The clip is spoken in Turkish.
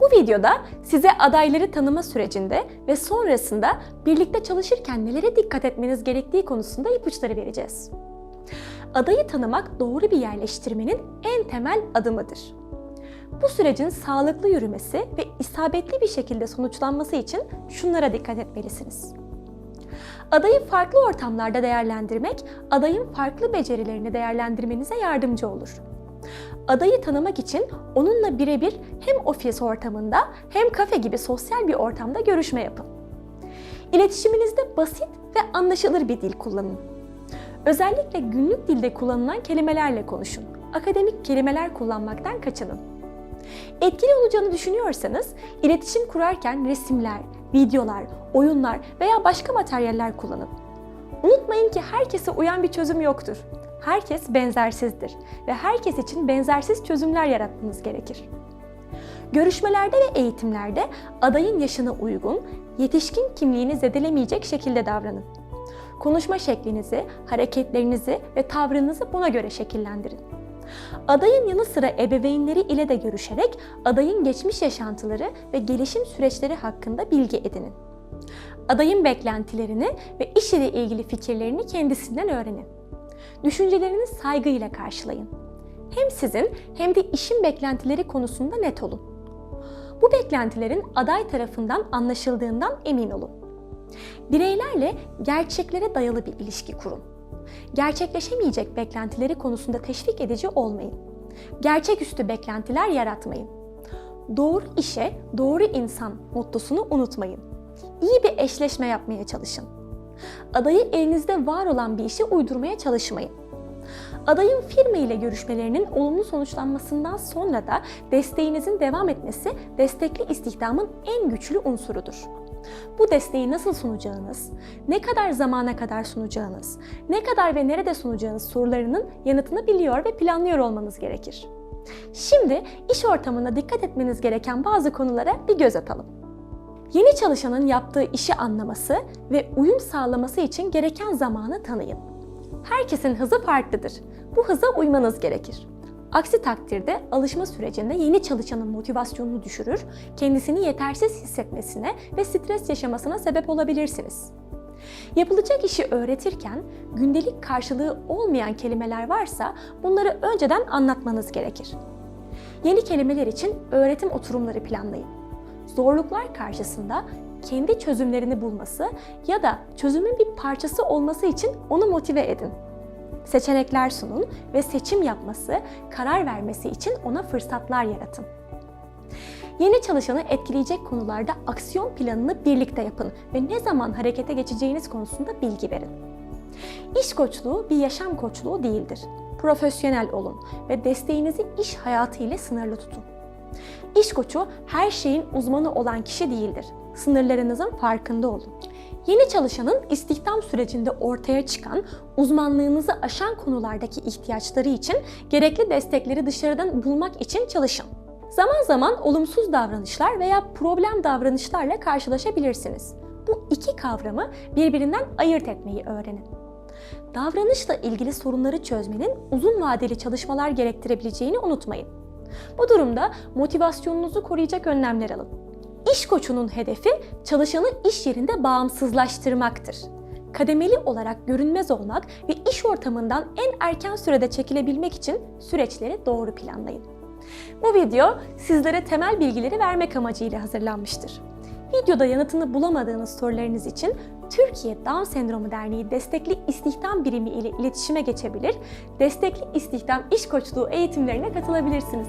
Bu videoda size adayları tanıma sürecinde ve sonrasında birlikte çalışırken nelere dikkat etmeniz gerektiği konusunda ipuçları vereceğiz. Adayı tanımak doğru bir yerleştirmenin en temel adımıdır. Bu sürecin sağlıklı yürümesi ve isabetli bir şekilde sonuçlanması için şunlara dikkat etmelisiniz. Adayı farklı ortamlarda değerlendirmek, adayın farklı becerilerini değerlendirmenize yardımcı olur. Adayı tanımak için onunla birebir hem ofis ortamında hem kafe gibi sosyal bir ortamda görüşme yapın. İletişiminizde basit ve anlaşılır bir dil kullanın. Özellikle günlük dilde kullanılan kelimelerle konuşun. Akademik kelimeler kullanmaktan kaçının. Etkili olacağını düşünüyorsanız iletişim kurarken resimler, videolar, oyunlar veya başka materyaller kullanın. Unutmayın ki herkese uyan bir çözüm yoktur. Herkes benzersizdir ve herkes için benzersiz çözümler yaratmanız gerekir. Görüşmelerde ve eğitimlerde adayın yaşına uygun, yetişkin kimliğini zedelemeyecek şekilde davranın. Konuşma şeklinizi, hareketlerinizi ve tavrınızı buna göre şekillendirin. Adayın yanı sıra ebeveynleri ile de görüşerek adayın geçmiş yaşantıları ve gelişim süreçleri hakkında bilgi edinin. Adayın beklentilerini ve iş ile ilgili fikirlerini kendisinden öğrenin. Düşüncelerini saygıyla karşılayın. Hem sizin hem de işin beklentileri konusunda net olun. Bu beklentilerin aday tarafından anlaşıldığından emin olun. Bireylerle gerçeklere dayalı bir ilişki kurun. Gerçekleşemeyecek beklentileri konusunda teşvik edici olmayın. Gerçeküstü beklentiler yaratmayın. Doğru işe doğru insan mottosunu unutmayın. İyi bir eşleşme yapmaya çalışın. Adayı elinizde var olan bir işe uydurmaya çalışmayın. Adayın firma ile görüşmelerinin olumlu sonuçlanmasından sonra da desteğinizin devam etmesi destekli istihdamın en güçlü unsurudur. Bu desteği nasıl sunacağınız, ne kadar zamana kadar sunacağınız, ne kadar ve nerede sunacağınız sorularının yanıtını biliyor ve planlıyor olmanız gerekir. Şimdi iş ortamında dikkat etmeniz gereken bazı konulara bir göz atalım. Yeni çalışanın yaptığı işi anlaması ve uyum sağlaması için gereken zamanı tanıyın. Herkesin hızı farklıdır. Bu hıza uymanız gerekir. Aksi takdirde alışma sürecinde yeni çalışanın motivasyonunu düşürür, kendisini yetersiz hissetmesine ve stres yaşamasına sebep olabilirsiniz. Yapılacak işi öğretirken gündelik karşılığı olmayan kelimeler varsa bunları önceden anlatmanız gerekir. Yeni kelimeler için öğretim oturumları planlayın. Zorluklar karşısında kendi çözümlerini bulması ya da çözümün bir parçası olması için onu motive edin. Seçenekler sunun ve seçim yapması, karar vermesi için ona fırsatlar yaratın. Yeni çalışanı etkileyecek konularda aksiyon planını birlikte yapın ve ne zaman harekete geçeceğiniz konusunda bilgi verin. İş koçluğu bir yaşam koçluğu değildir. Profesyonel olun ve desteğinizi iş hayatı ile sınırlı tutun. İş koçu her şeyin uzmanı olan kişi değildir. Sınırlarınızın farkında olun. Yeni çalışanın istihdam sürecinde ortaya çıkan uzmanlığınızı aşan konulardaki ihtiyaçları için gerekli destekleri dışarıdan bulmak için çalışın. Zaman zaman olumsuz davranışlar veya problem davranışlarla karşılaşabilirsiniz. Bu iki kavramı birbirinden ayırt etmeyi öğrenin. Davranışla ilgili sorunları çözmenin uzun vadeli çalışmalar gerektirebileceğini unutmayın. Bu durumda motivasyonunuzu koruyacak önlemler alın. İş koçunun hedefi çalışanı iş yerinde bağımsızlaştırmaktır. Kademeli olarak görünmez olmak ve iş ortamından en erken sürede çekilebilmek için süreçleri doğru planlayın. Bu video sizlere temel bilgileri vermek amacıyla hazırlanmıştır. Videoda yanıtını bulamadığınız sorularınız için Türkiye Down Sendromu Derneği Destekli İstihdam Birimi ile iletişime geçebilir, Destekli İstihdam İş Koçluğu eğitimlerine katılabilirsiniz.